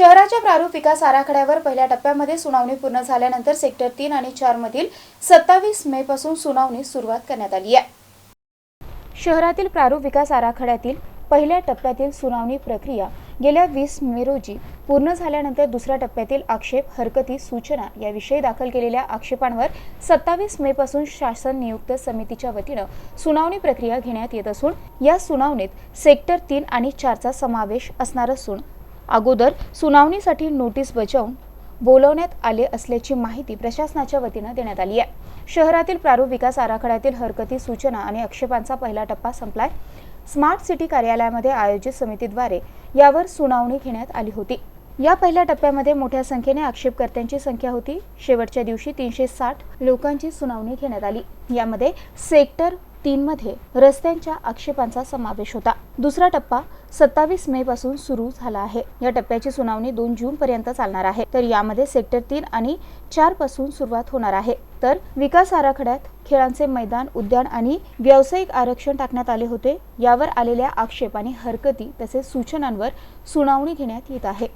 शहराच्या प्रारूप विकास आराखड्यावर पहिल्या टप्प्यामध्ये सुनावणी पूर्ण झाल्यानंतर सेक्टर तीन आणि चार मधील सत्तावीस मे पासून सुनावणी सुरुवात करण्यात आली आहे. शहरातील प्रारूप विकास आराखड्यातील पहिल्या टप्प्यातील सुनावणी प्रक्रिया गेल्या वीस मे रोजी पूर्ण झाल्यानंतर दुसऱ्या टप्प्यातील आक्षेप हरकती सूचना याविषयी दाखल केलेल्या आक्षेपांवर सत्तावीस मे पासून शासन नियुक्त समितीच्या वतीनं सुनावणी प्रक्रिया घेण्यात येत असून या सुनावणीत सेक्टर तीन आणि चारचा समावेश असणार असून अगोदर सुनावणीसाठी नोटीस बजावून बोलवण्यात आले असल्याची माहिती प्रशासनाच्या वतीनं देण्यात आली आहे. शहरातील प्रारूप विकास आराखड्यातील हरकती सूचना आणि आक्षेपांचा पहिला टप्पा संपलाय. स्मार्ट सिटी कार्यालयामध्ये आयोजित समितीद्वारे यावर सुनावणी घेण्यात आली होती. या पहिल्या टप्प्यामध्ये मोठ्या संख्येने आक्षेपकर्त्यांची संख्या होती. शेवटच्या दिवशी तीनशे साठ लोकांची सुनावणी घेण्यात आली. यामध्ये सेक्टर तीन मध्ये रस्त्यांच्या आक्षेपांचा समावेश होता. दुसरा टप्पा सत्तावीस मे पासून सुरू झाला आहे. या टप्प्याची सुनावणी दोन जून पर्यंत चालणार आहे. तर यामध्ये सेक्टर तीन आणि चारपासून सुरुवात होणार आहे. तर विकास आराखड्यात खेळांचे मैदान उद्यान आणि व्यावसायिक आरक्षण टाकण्यात आले होते. यावर आलेल्या आक्षेप आणि हरकती तसेच सूचनांवर सुनावणी घेण्यात येत आहे.